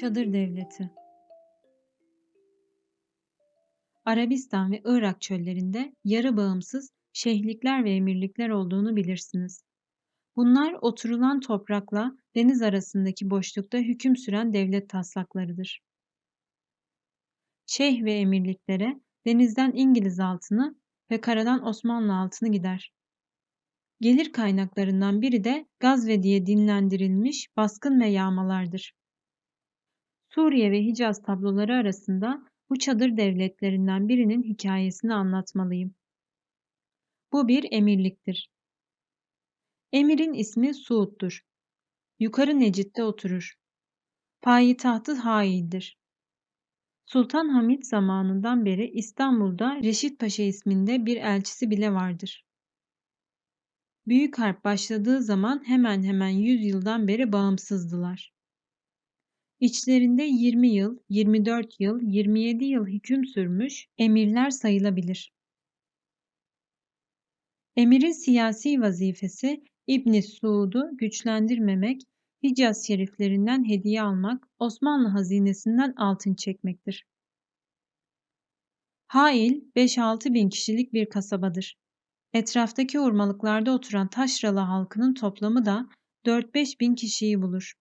Çadır Devleti Arabistan ve Irak çöllerinde yarı bağımsız şeyhlikler ve emirlikler olduğunu bilirsiniz. Bunlar oturulan toprakla deniz arasındaki boşlukta hüküm süren devlet taslaklarıdır. Şeyh ve emirliklere denizden İngiliz altını ve karadan Osmanlı altını gider. Gelir kaynaklarından biri de gazve diye dinlendirilmiş baskın ve yağmalardır. Suriye ve Hicaz tabloları arasında bu çadır devletlerinden birinin hikayesini anlatmalıyım. Bu bir emirliktir. Emirin ismi Suud'dur. Yukarı Necit'te oturur. Payitahtı Hail'dir. Sultan Hamid zamanından beri İstanbul'da Reşit Paşa isminde bir elçisi bile vardır. Büyük Harp başladığı zaman hemen hemen 100 yıldan beri bağımsızdılar. İçlerinde 20 yıl, 24 yıl, 27 yıl hüküm sürmüş emirler sayılabilir. Emirin siyasi vazifesi İbn Suud'u güçlendirmemek, Hicaz şeriflerinden hediye almak, Osmanlı hazinesinden altın çekmektir. Hail 5-6 bin kişilik bir kasabadır. Etraftaki ormalıklarda oturan taşralı halkının toplamı da 4-5 bin kişiyi bulur.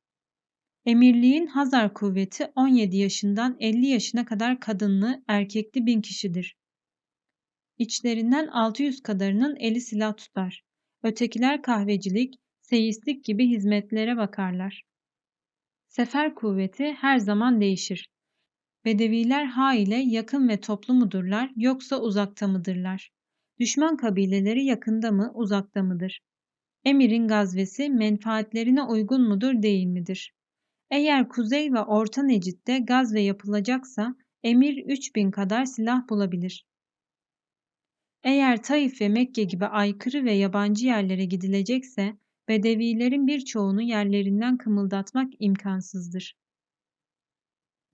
Emirliğin Hazar kuvveti 17 yaşından 50 yaşına kadar kadınlı, erkekli bin kişidir. İçlerinden 600 kadarının eli silah tutar. Ötekiler kahvecilik, seyislik gibi hizmetlere bakarlar. Sefer kuvveti her zaman değişir. Bedeviler ha ile yakın ve toplu mudurlar yoksa uzakta mıdırlar? Düşman kabileleri yakında mı uzakta mıdır? Emirin gazvesi menfaatlerine uygun mudur değil midir? Eğer Kuzey ve Orta Necit'te gazve yapılacaksa emir 3000 kadar silah bulabilir. Eğer Taif ve Mekke gibi aykırı ve yabancı yerlere gidilecekse Bedevilerin birçoğunu yerlerinden kımıldatmak imkansızdır.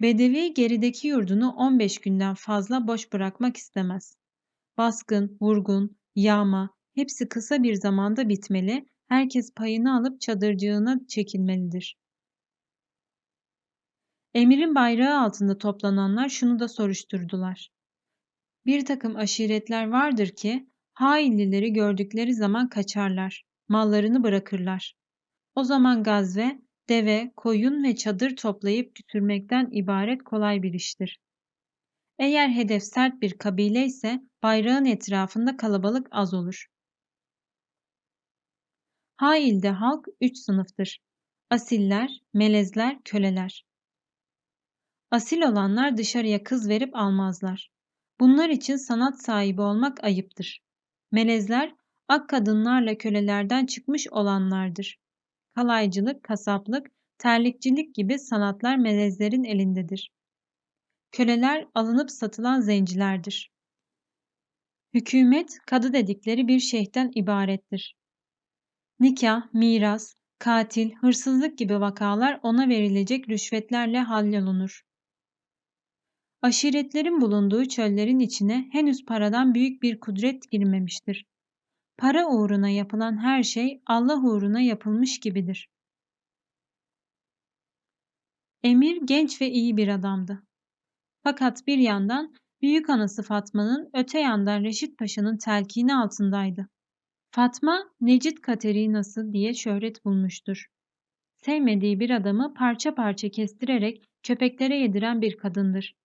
Bedevi gerideki yurdunu 15 günden fazla boş bırakmak istemez. Baskın, vurgun, yağma hepsi kısa bir zamanda bitmeli, herkes payını alıp çadırcığına çekilmelidir. Emirin bayrağı altında toplananlar şunu da soruşturdular. Bir takım aşiretler vardır ki hainlileri gördükleri zaman kaçarlar, mallarını bırakırlar. O zaman gazve, deve, koyun ve çadır toplayıp götürmekten ibaret kolay bir iştir. Eğer hedef sert bir kabile ise bayrağın etrafında kalabalık az olur. Hail'de halk üç sınıftır. Asiller, melezler, köleler. Asil olanlar dışarıya kız verip almazlar. Bunlar için sanat sahibi olmak ayıptır. Melezler, ak kadınlarla kölelerden çıkmış olanlardır. Kalaycılık, kasaplık, terlikçilik gibi sanatlar melezlerin elindedir. Köleler alınıp satılan zencilerdir. Hükümet, kadı dedikleri bir şeyhten ibarettir. Nikah, miras, katil, hırsızlık gibi vakalar ona verilecek rüşvetlerle hallolunur. Aşiretlerin bulunduğu çöllerin içine henüz paradan büyük bir kudret girmemiştir. Para uğruna yapılan her şey Allah uğruna yapılmış gibidir. Emir genç ve iyi bir adamdı. Fakat bir yandan büyük anası Fatma'nın öte yandan Reşit Paşa'nın telkini altındaydı. Fatma, Necit Katerinası diye şöhret bulmuştur. Sevmediği bir adamı parça parça kestirerek köpeklere yediren bir kadındır.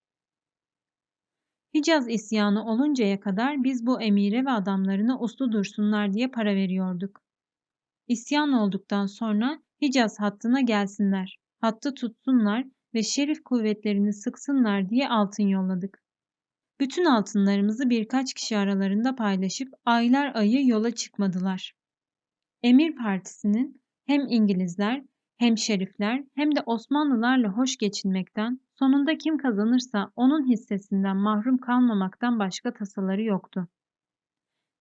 Hicaz isyanı oluncaya kadar biz bu emire ve adamlarına uslu dursunlar diye para veriyorduk. İsyan olduktan sonra Hicaz hattına gelsinler, hattı tutsunlar ve şerif kuvvetlerini sıksınlar diye altın yolladık. Bütün altınlarımızı birkaç kişi aralarında paylaşıp aylar ayı yola çıkmadılar. Emir Partisi'nin hem İngilizler hem şerifler hem de Osmanlılarla hoş geçinmekten, sonunda kim kazanırsa onun hissesinden mahrum kalmamaktan başka tasaları yoktu.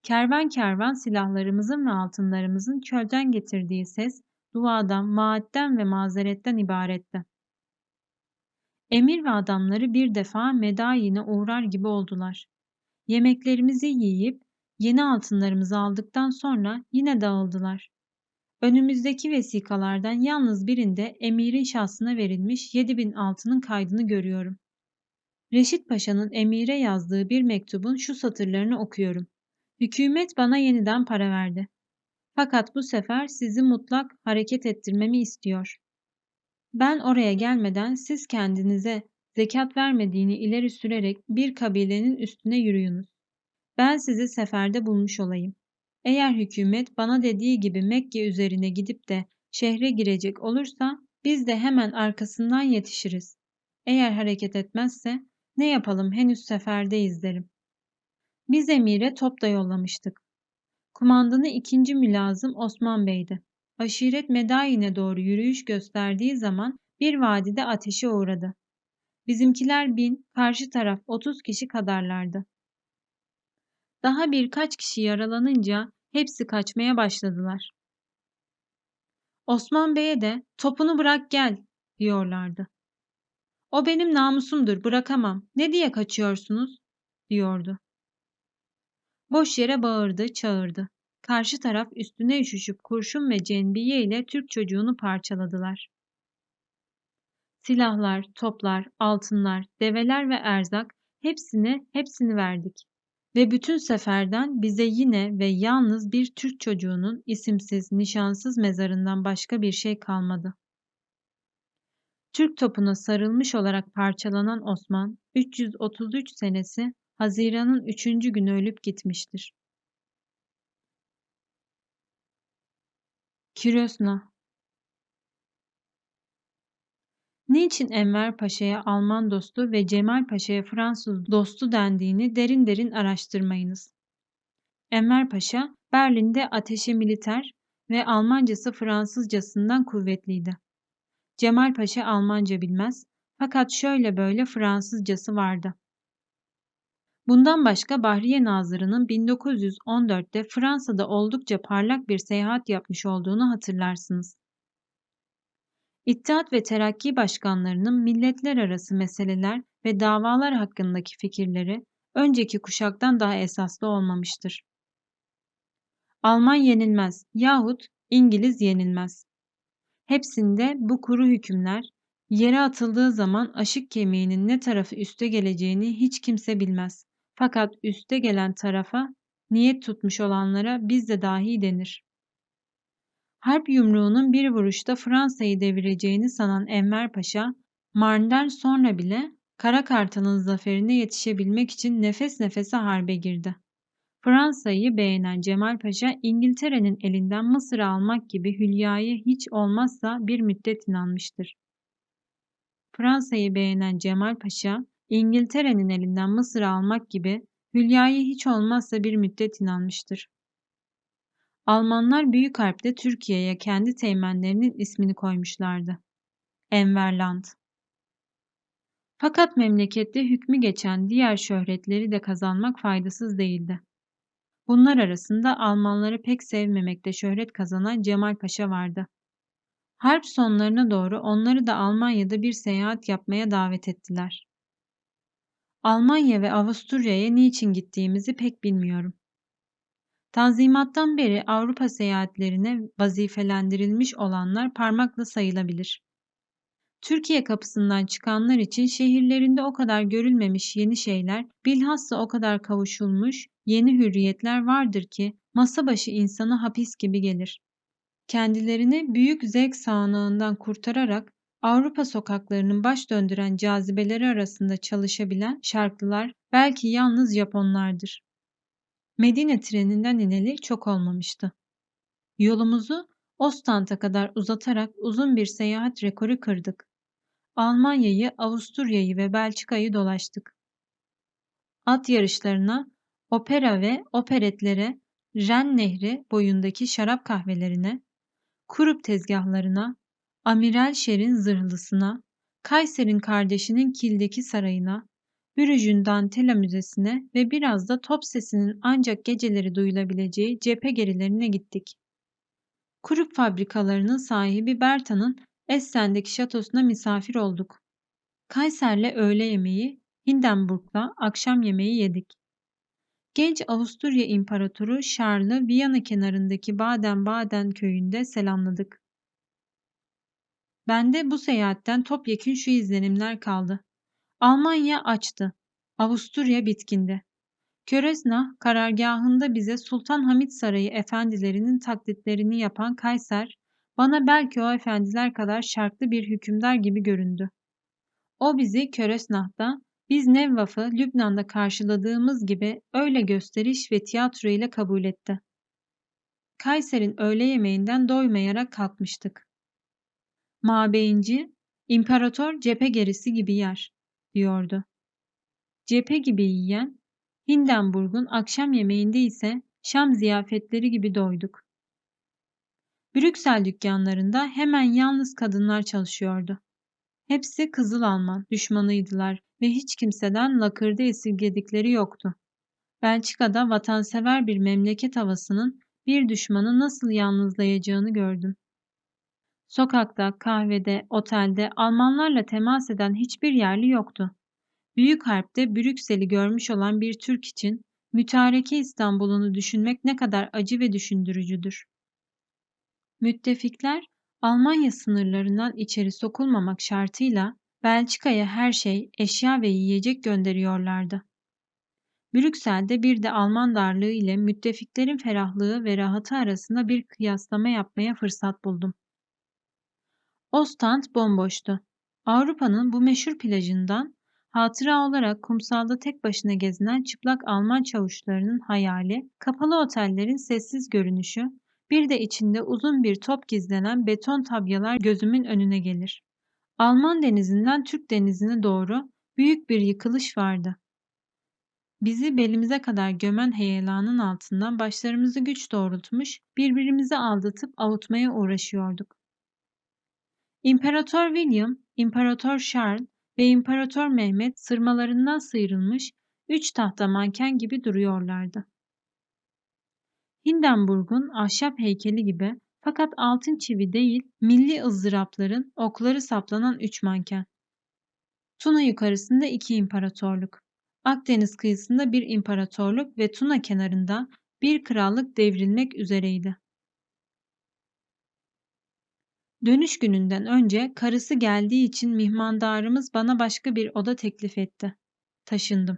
Kervan kervan silahlarımızın ve altınlarımızın çölden getirdiği ses, duadan, vaatten ve mazeretten ibaretti. Emir ve adamları bir defa medayine uğrar gibi oldular. Yemeklerimizi yiyip yeni altınlarımızı aldıktan sonra yine dağıldılar. Önümüzdeki vesikalardan yalnız birinde emirin şahsına verilmiş 7000 altının kaydını görüyorum. Reşit Paşa'nın emire yazdığı bir mektubun şu satırlarını okuyorum. Hükümet bana yeniden para verdi. Fakat bu sefer sizi mutlak hareket ettirmemi istiyor. Ben oraya gelmeden siz kendinize zekat vermediğini ileri sürerek bir kabilenin üstüne yürüyünüz. Ben sizi seferde bulmuş olayım. Eğer hükümet bana dediği gibi Mekke üzerine gidip de şehre girecek olursa biz de hemen arkasından yetişiriz. Eğer hareket etmezse ne yapalım henüz seferdeyiz derim. Biz emire top da yollamıştık. Kumandanı ikinci mülazım Osman Bey'di. Aşiret Medayin'e doğru yürüyüş gösterdiği zaman bir vadide ateşe uğradı. Bizimkiler bin, karşı taraf otuz kişi kadarlardı. Daha birkaç kişi yaralanınca hepsi kaçmaya başladılar. Osman Bey'e de topunu bırak gel diyorlardı. O benim namusumdur bırakamam. Ne diye kaçıyorsunuz? diyordu. Boş yere bağırdı, çağırdı. Karşı taraf üstüne üşüşüp kurşun ve cenbiye ile Türk çocuğunu parçaladılar. Silahlar, toplar, altınlar, develer ve erzak hepsini hepsini verdik. Ve bütün seferden bize yine ve yalnız bir Türk çocuğunun isimsiz, nişansız mezarından başka bir şey kalmadı. Türk topuna sarılmış olarak parçalanan Osman, 333 senesi Haziran'ın 3. günü ölüp gitmiştir. Kirosna Niçin Enver Paşa'ya Alman dostu ve Cemal Paşa'ya Fransız dostu dendiğini derin derin araştırmayınız. Enver Paşa, Berlin'de ateşe militer ve Almancası Fransızcasından kuvvetliydi. Cemal Paşa Almanca bilmez fakat şöyle böyle Fransızcası vardı. Bundan başka Bahriye Nazırı'nın 1914'te Fransa'da oldukça parlak bir seyahat yapmış olduğunu hatırlarsınız. İttihat ve Terakki başkanlarının milletler arası meseleler ve davalar hakkındaki fikirleri önceki kuşaktan daha esaslı olmamıştır. Alman yenilmez yahut İngiliz yenilmez. Hepsinde bu kuru hükümler yere atıldığı zaman aşık kemiğinin ne tarafı üste geleceğini hiç kimse bilmez. Fakat üste gelen tarafa niyet tutmuş olanlara biz de dahi denir. Harp yumruğunun bir vuruşta Fransa'yı devireceğini sanan Enver Paşa, Marne'den sonra bile Kara Kartal'ın zaferine yetişebilmek için nefes nefese harbe girdi. Fransa'yı beğenen Cemal Paşa, İngiltere'nin elinden Mısır'ı almak gibi Hülya'yı hiç olmazsa bir müddet inanmıştır. Fransa'yı beğenen Cemal Paşa, İngiltere'nin elinden Mısır'ı almak gibi Hülya'yı hiç olmazsa bir müddet inanmıştır. Almanlar Büyük Harp'te Türkiye'ye kendi teğmenlerinin ismini koymuşlardı. Enverland. Fakat memlekette hükmü geçen diğer şöhretleri de kazanmak faydasız değildi. Bunlar arasında Almanları pek sevmemekte şöhret kazanan Cemal Paşa vardı. Harp sonlarına doğru onları da Almanya'da bir seyahat yapmaya davet ettiler. Almanya ve Avusturya'ya niçin gittiğimizi pek bilmiyorum. Tanzimattan beri Avrupa seyahatlerine vazifelendirilmiş olanlar parmakla sayılabilir. Türkiye kapısından çıkanlar için şehirlerinde o kadar görülmemiş yeni şeyler, bilhassa o kadar kavuşulmuş yeni hürriyetler vardır ki masa başı insana hapis gibi gelir. Kendilerini büyük zevk sağanağından kurtararak Avrupa sokaklarının baş döndüren cazibeleri arasında çalışabilen şarkılar belki yalnız Japonlardır. Medine treninden ineli çok olmamıştı. Yolumuzu Ostand'a kadar uzatarak uzun bir seyahat rekoru kırdık. Almanya'yı, Avusturya'yı ve Belçika'yı dolaştık. At yarışlarına, opera ve operetlere, Ren Nehri boyundaki şarap kahvelerine, kurup tezgahlarına, Amiral Şer'in zırhlısına, Kayser'in kardeşinin Kil'deki sarayına, Brüj'ün Dantela Müzesi'ne ve biraz da top sesinin ancak geceleri duyulabileceği cephe gerilerine gittik. Kurup fabrikalarının sahibi Berta'nın Essen'deki şatosuna misafir olduk. Kayser'le öğle yemeği, Hindenburg'la akşam yemeği yedik. Genç Avusturya İmparatoru Charles'ı Viyana kenarındaki Baden-Baden köyünde selamladık. Bende bu seyahatten topyekün şu izlenimler kaldı. Almanya açtı. Avusturya bitkindi. Köresnah karargahında bize Sultan Hamit Sarayı efendilerinin taklitlerini yapan Kayser, bana belki o efendiler kadar şarklı bir hükümdar gibi göründü. O bizi Köresnah'ta, biz Nevvaf'ı Lübnan'da karşıladığımız gibi öyle gösteriş ve tiyatro ile kabul etti. Kayser'in öğle yemeğinden doymayarak kalkmıştık. Mabeyinci, imparator cephe gerisi gibi yer, diyordu. Cephe gibi yiyen, Hindenburg'un akşam yemeğinde ise Şam ziyafetleri gibi doyduk. Brüksel dükkanlarında hemen yalnız kadınlar çalışıyordu. Hepsi Kızıl Alman düşmanıydılar ve hiç kimseden lakırdı esirgedikleri yoktu. Belçika'da vatansever bir memleket havasının bir düşmanı nasıl yalnızlayacağını gördüm. Sokakta, kahvede, otelde Almanlarla temas eden hiçbir yerli yoktu. Büyük Harp'te Brüksel'i görmüş olan bir Türk için mütareke İstanbul'unu düşünmek ne kadar acı ve düşündürücüdür. Müttefikler Almanya sınırlarından içeri sokulmamak şartıyla Belçika'ya her şey, eşya ve yiyecek gönderiyorlardı. Brüksel'de bir de Alman darlığı ile müttefiklerin ferahlığı ve rahatı arasında bir kıyaslama yapmaya fırsat buldum. Ostend bomboştu. Avrupa'nın bu meşhur plajından hatıra olarak kumsalda tek başına gezinen çıplak Alman çavuşlarının hayali, kapalı otellerin sessiz görünüşü, bir de içinde uzun bir top gizlenen beton tabyalar gözümün önüne gelir. Alman denizinden Türk denizine doğru büyük bir yıkılış vardı. Bizi belimize kadar gömen heyelanın altından başlarımızı güç doğrultmuş, birbirimizi aldatıp avutmaya uğraşıyorduk. İmparator William, İmparator Charles ve İmparator Mehmet sırmalarından sıyrılmış üç tahta manken gibi duruyorlardı. Hindenburg'un ahşap heykeli gibi fakat altın çivi değil milli ızdırapların okları saplanan üç manken. Tuna yukarısında iki imparatorluk. Akdeniz kıyısında bir imparatorluk ve Tuna kenarında bir krallık devrilmek üzereydi. Dönüş gününden önce karısı geldiği için mihmandarımız bana başka bir oda teklif etti. Taşındım.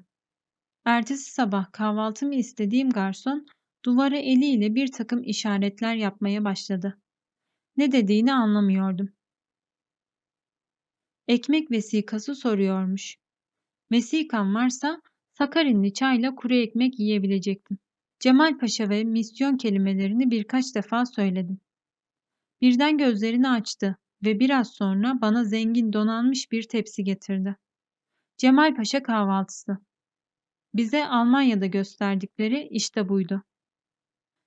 Ertesi sabah kahvaltımı istediğim garson duvara eliyle bir takım işaretler yapmaya başladı. Ne dediğini anlamıyordum. Ekmek vesikası soruyormuş. Vesikan varsa Sakarinli çayla kuru ekmek yiyebilecektim. Cemal Paşa ve misyon kelimelerini birkaç defa söyledim. Birden gözlerini açtı ve biraz sonra bana zengin donanmış bir tepsi getirdi. Cemal Paşa kahvaltısı. Bize Almanya'da gösterdikleri işte buydu.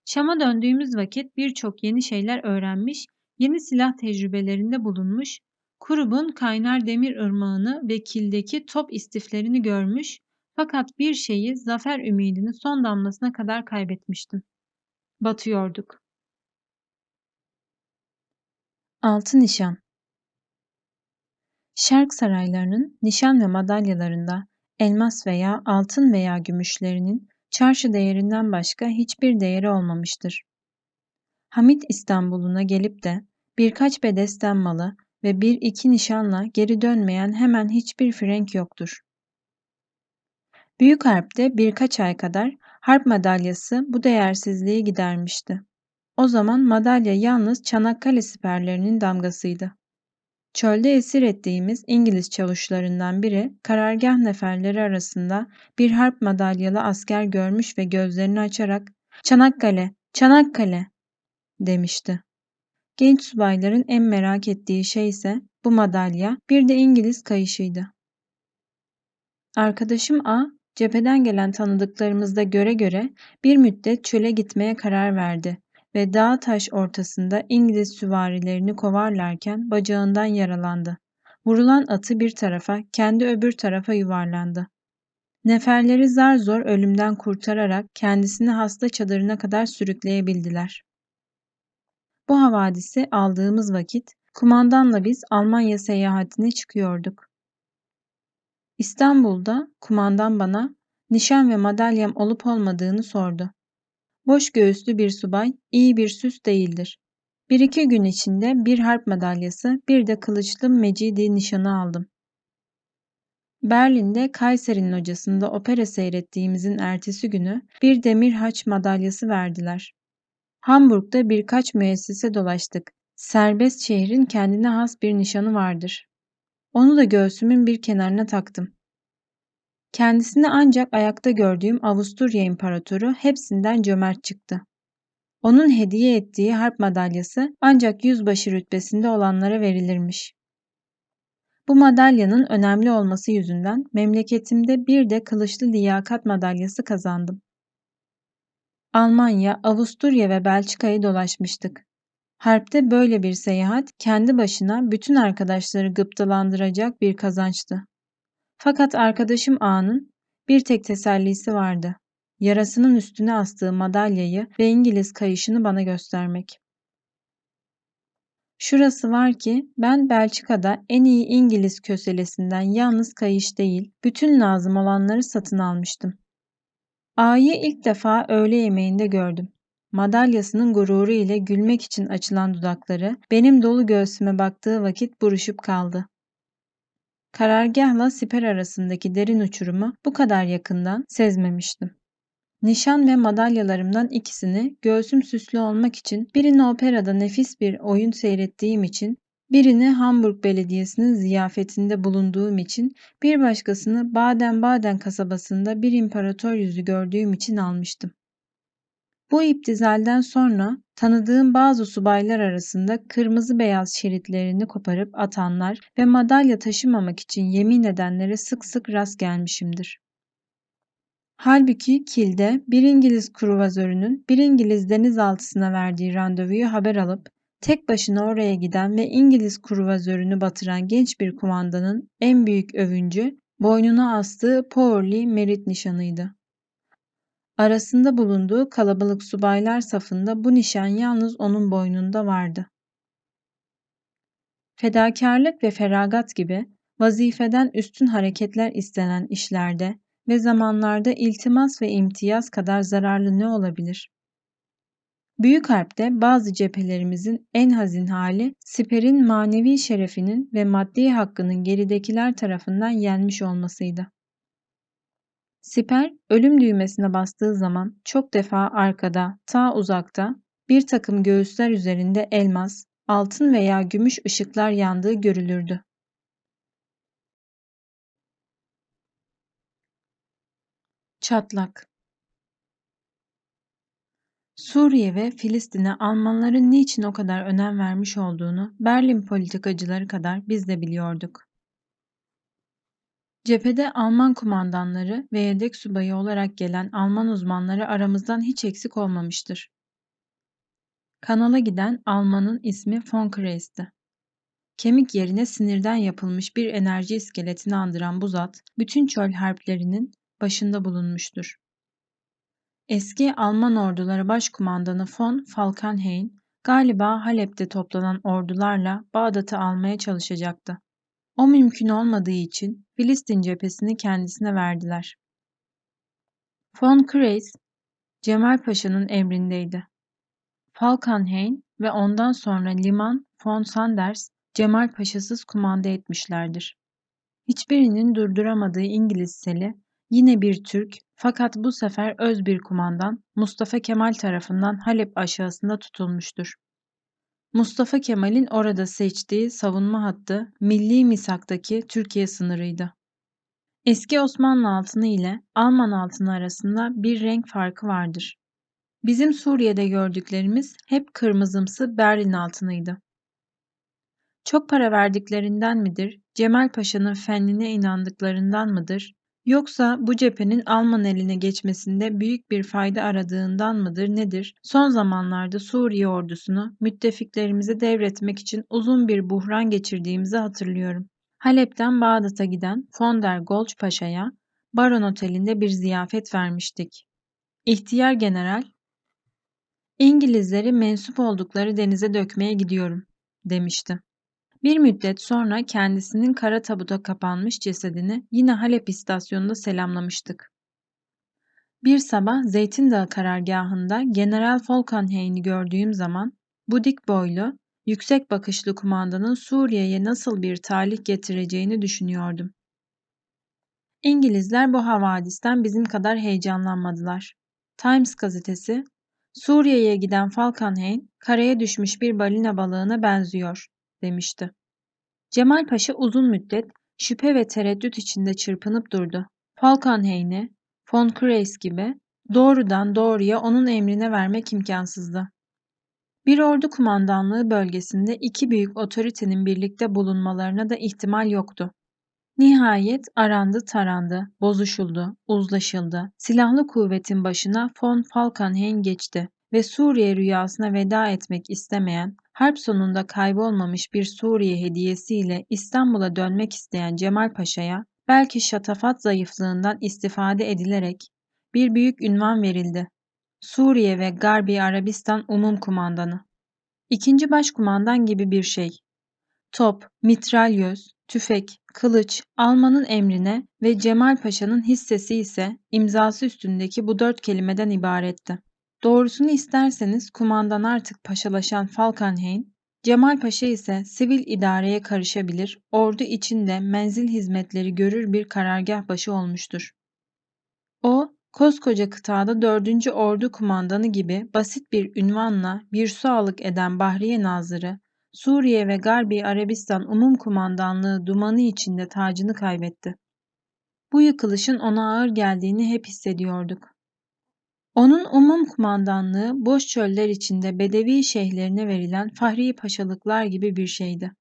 Şam'a döndüğümüz vakit birçok yeni şeyler öğrenmiş, yeni silah tecrübelerinde bulunmuş, Kurub'un kaynar demir ırmağını ve kildeki top istiflerini görmüş fakat bir şeyi zafer ümidini son damlasına kadar kaybetmiştim. Batıyorduk. Altı Nişan Şark saraylarının nişan ve madalyalarında elmas veya altın veya gümüşlerinin çarşı değerinden başka hiçbir değeri olmamıştır. Hamit İstanbul'una gelip de birkaç bedesten malı ve bir iki nişanla geri dönmeyen hemen hiçbir frenk yoktur. Büyük Harp'te birkaç ay kadar harp madalyası bu değersizliği gidermişti. O zaman madalya yalnız Çanakkale siperlerinin damgasıydı. Çölde esir ettiğimiz İngiliz çavuşlarından biri karargah neferleri arasında bir harp madalyalı asker görmüş ve gözlerini açarak ''Çanakkale, Çanakkale!'' demişti. Genç subayların en merak ettiği şey ise bu madalya bir de İngiliz kayışıydı. Arkadaşım A, cepheden gelen tanıdıklarımızda göre göre bir müddet çöle gitmeye karar verdi ve dağ taş ortasında İngiliz süvarilerini kovarlarken bacağından yaralandı. Vurulan atı bir tarafa, kendi öbür tarafa yuvarlandı. Neferleri zar zor ölümden kurtararak kendisini hasta çadırına kadar sürükleyebildiler. Bu havadisi aldığımız vakit kumandanla biz Almanya seyahatine çıkıyorduk. İstanbul'da kumandan bana nişan ve madalyam olup olmadığını sordu. Boş göğüslü bir subay iyi bir süs değildir. Bir iki gün içinde bir harp madalyası bir de kılıçlı mecidi nişanı aldım. Berlin'de Kayseri'nin hocasında opera seyrettiğimizin ertesi günü bir demir haç madalyası verdiler. Hamburg'da birkaç müessese dolaştık. Serbest şehrin kendine has bir nişanı vardır. Onu da göğsümün bir kenarına taktım. Kendisini ancak ayakta gördüğüm Avusturya İmparatoru hepsinden cömert çıktı. Onun hediye ettiği harp madalyası ancak yüzbaşı rütbesinde olanlara verilirmiş. Bu madalyanın önemli olması yüzünden memleketimde bir de kılıçlı liyakat madalyası kazandım. Almanya, Avusturya ve Belçika'yı dolaşmıştık. Harpte böyle bir seyahat kendi başına bütün arkadaşları gıptalandıracak bir kazançtı. Fakat arkadaşım A'nın bir tek tesellisi vardı. Yarasının üstüne astığı madalyayı ve İngiliz kayışını bana göstermek. Şurası var ki ben Belçika'da en iyi İngiliz köselesinden yalnız kayış değil, bütün lazım olanları satın almıştım. A'yı ilk defa öğle yemeğinde gördüm. Madalyasının gururu ile gülmek için açılan dudakları benim dolu göğsüme baktığı vakit buruşup kaldı. Karargahla siper arasındaki derin uçurumu bu kadar yakından sezmemiştim. Nişan ve madalyalarımdan ikisini göğsüm süslü olmak için birini operada nefis bir oyun seyrettiğim için birini Hamburg Belediyesi'nin ziyafetinde bulunduğum için bir başkasını Baden-Baden kasabasında bir imparator yüzü gördüğüm için almıştım. Bu iptizalden sonra tanıdığım bazı subaylar arasında kırmızı beyaz şeritlerini koparıp atanlar ve madalya taşımamak için yemin edenlere sık sık rast gelmişimdir. Halbuki Kil'de bir İngiliz kruvazörünün bir İngiliz denizaltısına verdiği randevuyu haber alıp tek başına oraya giden ve İngiliz kruvazörünü batıran genç bir kumandanın en büyük övüncü boynuna astığı Powerly Merit nişanıydı. Arasında bulunduğu kalabalık subaylar safında bu nişan yalnız onun boynunda vardı. Fedakarlık ve feragat gibi vazifeden üstün hareketler istenen işlerde ve zamanlarda iltimas ve imtiyaz kadar zararlı ne olabilir? Büyük Harp'te bazı cephelerimizin en hazin hali siperin manevi şerefinin ve maddi hakkının geridekiler tarafından yenmiş olmasıydı. Siper ölüm düğmesine bastığı zaman çok defa arkada, ta uzakta bir takım göğüsler üzerinde elmas, altın veya gümüş ışıklar yandığı görülürdü. Çatlak Suriye ve Filistin'e Almanların niçin o kadar önem vermiş olduğunu Berlin politikacıları kadar biz de biliyorduk. Cephede Alman kumandanları ve yedek subayı olarak gelen Alman uzmanları aramızdan hiç eksik olmamıştır. Kanala giden Almanın ismi von Kreis'ti. Kemik yerine sinirden yapılmış bir enerji iskeletini andıran bu zat, bütün çöl harplerinin başında bulunmuştur. Eski Alman orduları başkumandanı von Falkenhayn, galiba Halep'te toplanan ordularla Bağdat'ı almaya çalışacaktı. O mümkün olmadığı için Filistin cephesini kendisine verdiler. Von Kreis, Cemal Paşa'nın emrindeydi. Falkenhayn ve ondan sonra Liman von Sanders, Cemal Paşa'sız kumanda etmişlerdir. Hiçbirinin durduramadığı İngiliz seli, yine bir Türk fakat bu sefer öz bir kumandan Mustafa Kemal tarafından Halep aşağısında tutulmuştur. Mustafa Kemal'in orada seçtiği savunma hattı milli misaktaki Türkiye sınırıydı. Eski Osmanlı altını ile Alman altını arasında bir renk farkı vardır. Bizim Suriye'de gördüklerimiz hep kırmızımsı Berlin altınıydı. Çok para verdiklerinden midir, Cemal Paşa'nın fennine inandıklarından mıdır, Yoksa bu cephenin Alman eline geçmesinde büyük bir fayda aradığından mıdır nedir? Son zamanlarda Suriye ordusunu müttefiklerimize devretmek için uzun bir buhran geçirdiğimizi hatırlıyorum. Halep'ten Bağdat'a giden Fonder Golç Paşa'ya Baron Oteli'nde bir ziyafet vermiştik. İhtiyar general, İngilizleri mensup oldukları denize dökmeye gidiyorum demişti. Bir müddet sonra kendisinin kara tabuta kapanmış cesedini yine Halep istasyonunda selamlamıştık. Bir sabah Zeytin Dağı karargahında General Falkenhayn'i gördüğüm zaman bu dik boylu, yüksek bakışlı kumandanın Suriye'ye nasıl bir talih getireceğini düşünüyordum. İngilizler bu havadisten bizim kadar heyecanlanmadılar. Times gazetesi, Suriye'ye giden Falkenhayn, karaya düşmüş bir balina balığına benziyor, demişti. Cemal Paşa uzun müddet şüphe ve tereddüt içinde çırpınıp durdu. Falkenhayn'i, von Kreis gibi doğrudan doğruya onun emrine vermek imkansızdı. Bir ordu kumandanlığı bölgesinde iki büyük otoritenin birlikte bulunmalarına da ihtimal yoktu. Nihayet arandı tarandı, bozuşuldu, uzlaşıldı. Silahlı kuvvetin başına von Falkenhayn geçti ve Suriye rüyasına veda etmek istemeyen, harp sonunda kaybolmamış bir Suriye hediyesiyle İstanbul'a dönmek isteyen Cemal Paşa'ya belki şatafat zayıflığından istifade edilerek bir büyük ünvan verildi. Suriye ve Garbi Arabistan Umum Kumandanı. İkinci başkumandan gibi bir şey. Top, mitralyöz, tüfek, kılıç Alman'ın emrine ve Cemal Paşa'nın hissesi ise imzası üstündeki bu dört kelimeden ibaretti. Doğrusunu isterseniz kumandan artık paşalaşan Falkenhayn, Cemal Paşa ise sivil idareye karışabilir, ordu içinde menzil hizmetleri görür bir karargah başı olmuştur. O, koskoca kıtada 4. Ordu Kumandanı gibi basit bir ünvanla bir sağlık eden Bahriye Nazırı, Suriye ve Garbi Arabistan Umum Kumandanlığı dumanı içinde tacını kaybetti. Bu yıkılışın ona ağır geldiğini hep hissediyorduk. Onun umum kumandanlığı boş çöller içinde Bedevi şeyhlerine verilen fahri paşalıklar gibi bir şeydi.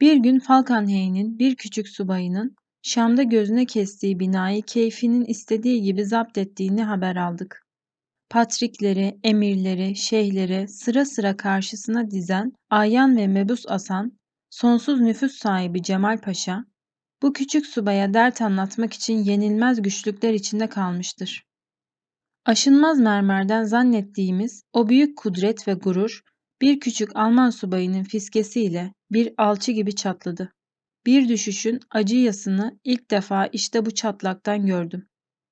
Bir gün Falkenhayn'in bir küçük subayının Şam'da gözüne kestiği binayı keyfinin istediği gibi zapt ettiğini haber aldık. Patrikleri, emirleri, şeyhleri sıra sıra karşısına dizen Ayan ve Mebus Asan, sonsuz nüfus sahibi Cemal Paşa, bu küçük subaya dert anlatmak için yenilmez güçlükler içinde kalmıştır. Aşınmaz mermerden zannettiğimiz o büyük kudret ve gurur bir küçük Alman subayının fiskesiyle bir alçı gibi çatladı. Bir düşüşün acı yasını ilk defa işte bu çatlaktan gördüm.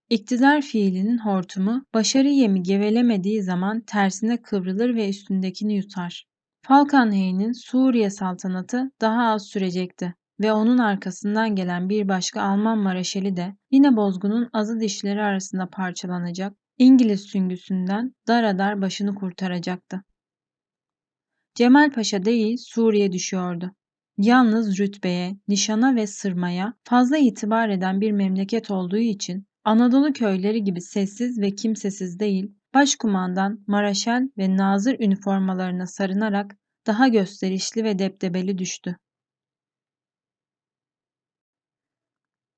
İktidar fiilinin hortumu başarı yemi gevelemediği zaman tersine kıvrılır ve üstündekini yutar. Falkenhayn'in Suriye saltanatı daha az sürecekti ve onun arkasından gelen bir başka Alman maraşeli de yine bozgunun azı dişleri arasında parçalanacak, İngiliz süngüsünden daradar başını kurtaracaktı. Cemal Paşa değil Suriye düşüyordu. Yalnız rütbeye, nişana ve sırmaya fazla itibar eden bir memleket olduğu için Anadolu köyleri gibi sessiz ve kimsesiz değil, başkumandan, maraşal ve nazır üniformalarına sarınarak daha gösterişli ve deptebeli düştü.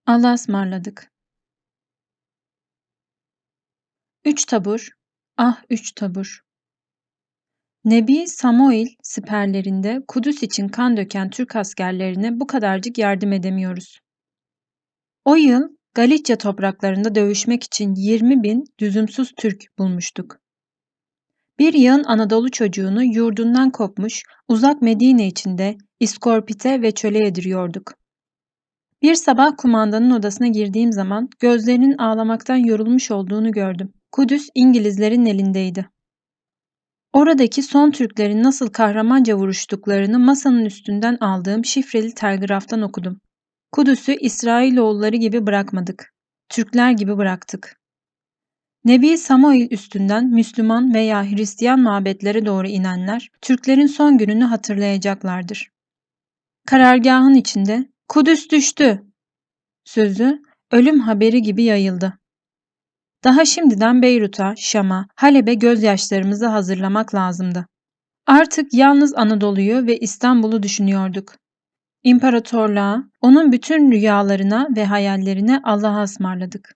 Allah'a ısmarladık. Üç tabur, ah üç tabur. Nebi Samuel siperlerinde Kudüs için kan döken Türk askerlerine bu kadarcık yardım edemiyoruz. O yıl Galicia topraklarında dövüşmek için 20 bin düzümsüz Türk bulmuştuk. Bir yığın Anadolu çocuğunu yurdundan kopmuş uzak Medine içinde iskorpite ve çöle yediriyorduk. Bir sabah kumandanın odasına girdiğim zaman gözlerinin ağlamaktan yorulmuş olduğunu gördüm. Kudüs İngilizlerin elindeydi. Oradaki son Türklerin nasıl kahramanca vuruştuklarını masanın üstünden aldığım şifreli telgraftan okudum. Kudüs'ü İsrailoğulları gibi bırakmadık. Türkler gibi bıraktık. Nebi Samuel üstünden Müslüman veya Hristiyan mabetlere doğru inenler Türklerin son gününü hatırlayacaklardır. Karargahın içinde Kudüs düştü sözü ölüm haberi gibi yayıldı. Daha şimdiden Beyrut'a, Şam'a, Halep'e gözyaşlarımızı hazırlamak lazımdı. Artık yalnız Anadolu'yu ve İstanbul'u düşünüyorduk. İmparatorluğa, onun bütün rüyalarına ve hayallerine Allah'a ısmarladık.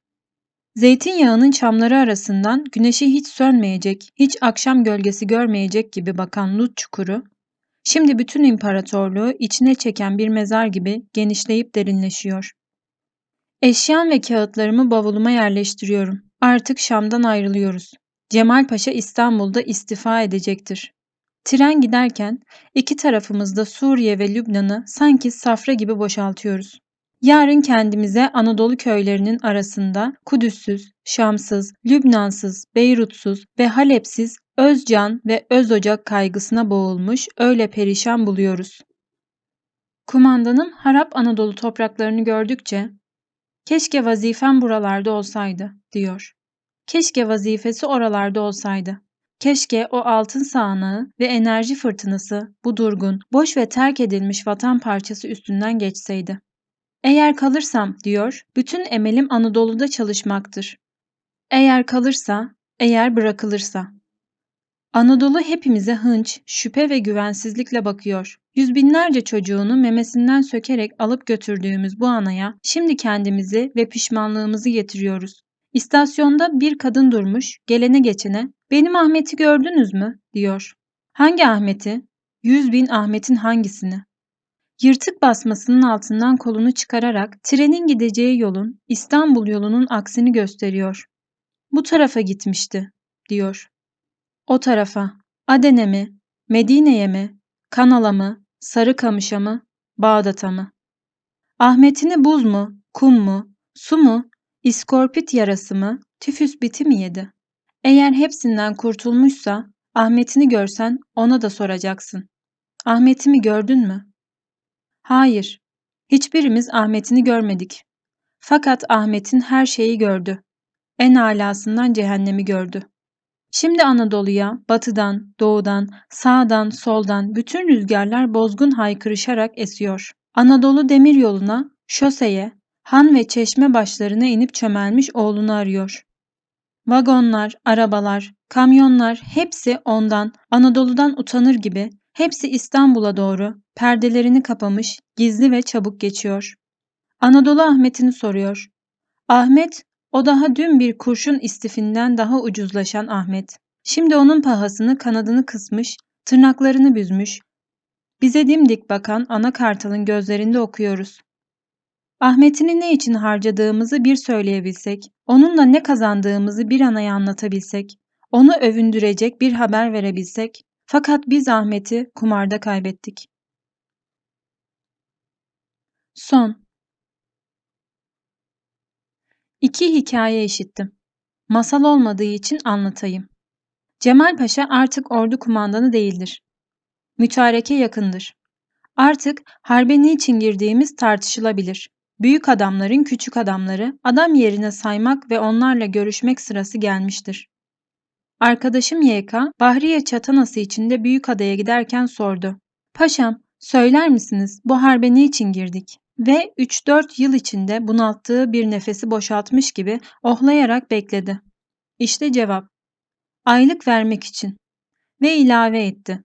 Zeytinyağının çamları arasından güneşi hiç sönmeyecek, hiç akşam gölgesi görmeyecek gibi bakan Lut çukuru, şimdi bütün imparatorluğu içine çeken bir mezar gibi genişleyip derinleşiyor. Eşyam ve kağıtlarımı bavuluma yerleştiriyorum. Artık Şam'dan ayrılıyoruz. Cemal Paşa İstanbul'da istifa edecektir. Tren giderken iki tarafımızda Suriye ve Lübnan'ı sanki safra gibi boşaltıyoruz. Yarın kendimize Anadolu köylerinin arasında Kudüs'süz, Şamsız, Lübnansız, Beyrutsuz ve Halepsiz Özcan ve öz ocak kaygısına boğulmuş öyle perişan buluyoruz. Kumandanım harap Anadolu topraklarını gördükçe keşke vazifem buralarda olsaydı diyor. Keşke vazifesi oralarda olsaydı. Keşke o altın sağanağı ve enerji fırtınası bu durgun, boş ve terk edilmiş vatan parçası üstünden geçseydi. Eğer kalırsam diyor, bütün emelim Anadolu'da çalışmaktır. Eğer kalırsa, eğer bırakılırsa. Anadolu hepimize hınç, şüphe ve güvensizlikle bakıyor. Yüz binlerce çocuğunu memesinden sökerek alıp götürdüğümüz bu anaya şimdi kendimizi ve pişmanlığımızı getiriyoruz. İstasyonda bir kadın durmuş, gelene geçene, benim Ahmet'i gördünüz mü? diyor. Hangi Ahmet'i? Yüz bin Ahmet'in hangisini? Yırtık basmasının altından kolunu çıkararak trenin gideceği yolun İstanbul yolunun aksini gösteriyor. Bu tarafa gitmişti, diyor. O tarafa. Aden'e mi? Medine'ye mi? Kanal'a mı? Sarıkamış'a mı? Bağdat'a mı? Ahmet'ini buz mu? Kum mu? Su mu? İskorpit yarası mı? Tifüs biti mi yedi? Eğer hepsinden kurtulmuşsa Ahmet'ini görsen ona da soracaksın. Ahmet'imi gördün mü? Hayır. Hiçbirimiz Ahmet'ini görmedik. Fakat Ahmet'in her şeyi gördü. En alasından cehennemi gördü. Şimdi Anadolu'ya batıdan, doğudan, sağdan, soldan bütün rüzgarlar bozgun haykırışarak esiyor. Anadolu demir yoluna, şoseye, han ve çeşme başlarına inip çömelmiş oğlunu arıyor. Vagonlar, arabalar, kamyonlar hepsi ondan, Anadolu'dan utanır gibi hepsi İstanbul'a doğru perdelerini kapamış, gizli ve çabuk geçiyor. Anadolu Ahmet'ini soruyor. Ahmet, o daha dün bir kurşun istifinden daha ucuzlaşan Ahmet. Şimdi onun pahasını kanadını kısmış, tırnaklarını büzmüş. Bize dimdik bakan ana kartalın gözlerinde okuyoruz. Ahmet'ini ne için harcadığımızı bir söyleyebilsek, onunla ne kazandığımızı bir anaya anlatabilsek, onu övündürecek bir haber verebilsek, fakat biz Ahmet'i kumarda kaybettik. Son İki hikaye işittim. Masal olmadığı için anlatayım. Cemal Paşa artık ordu kumandanı değildir. Mütareke yakındır. Artık harbe niçin girdiğimiz tartışılabilir. Büyük adamların küçük adamları adam yerine saymak ve onlarla görüşmek sırası gelmiştir. Arkadaşım YK, Bahriye çatanası içinde büyük adaya giderken sordu. Paşam, söyler misiniz bu harbe niçin girdik? Ve 3-4 yıl içinde bunalttığı bir nefesi boşaltmış gibi ohlayarak bekledi. İşte cevap. Aylık vermek için. Ve ilave etti.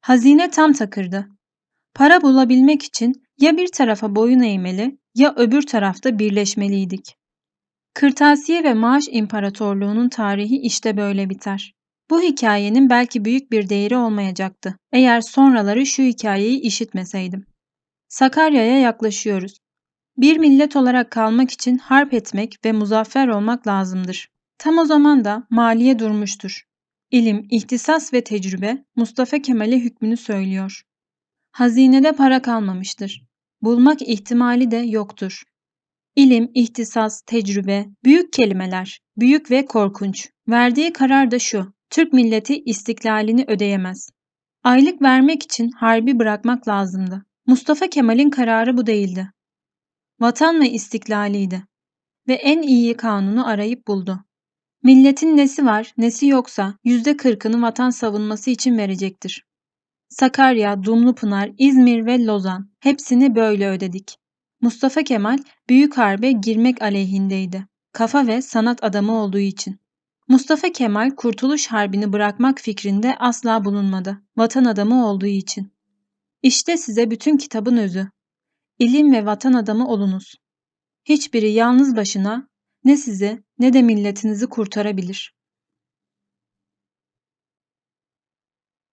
Hazine tam takırdı. Para bulabilmek için ya bir tarafa boyun eğmeli ya öbür tarafta birleşmeliydik. Kırtasiye ve Maaş İmparatorluğu'nun tarihi işte böyle biter. Bu hikayenin belki büyük bir değeri olmayacaktı. Eğer sonraları şu hikayeyi işitmeseydim. Sakarya'ya yaklaşıyoruz. Bir millet olarak kalmak için harp etmek ve muzaffer olmak lazımdır. Tam o zaman da maliye durmuştur. İlim, ihtisas ve tecrübe Mustafa Kemal'e hükmünü söylüyor. Hazinede para kalmamıştır. Bulmak ihtimali de yoktur. İlim, ihtisas, tecrübe, büyük kelimeler, büyük ve korkunç. Verdiği karar da şu, Türk milleti istiklalini ödeyemez. Aylık vermek için harbi bırakmak lazımdı. Mustafa Kemal'in kararı bu değildi. Vatan ve istiklaliydi. Ve en iyi kanunu arayıp buldu. Milletin nesi var, nesi yoksa yüzde kırkını vatan savunması için verecektir. Sakarya, Dumlupınar, İzmir ve Lozan hepsini böyle ödedik. Mustafa Kemal büyük harbe girmek aleyhindeydi. Kafa ve sanat adamı olduğu için. Mustafa Kemal Kurtuluş Harbi'ni bırakmak fikrinde asla bulunmadı. Vatan adamı olduğu için. İşte size bütün kitabın özü. İlim ve vatan adamı olunuz. Hiçbiri yalnız başına ne sizi ne de milletinizi kurtarabilir.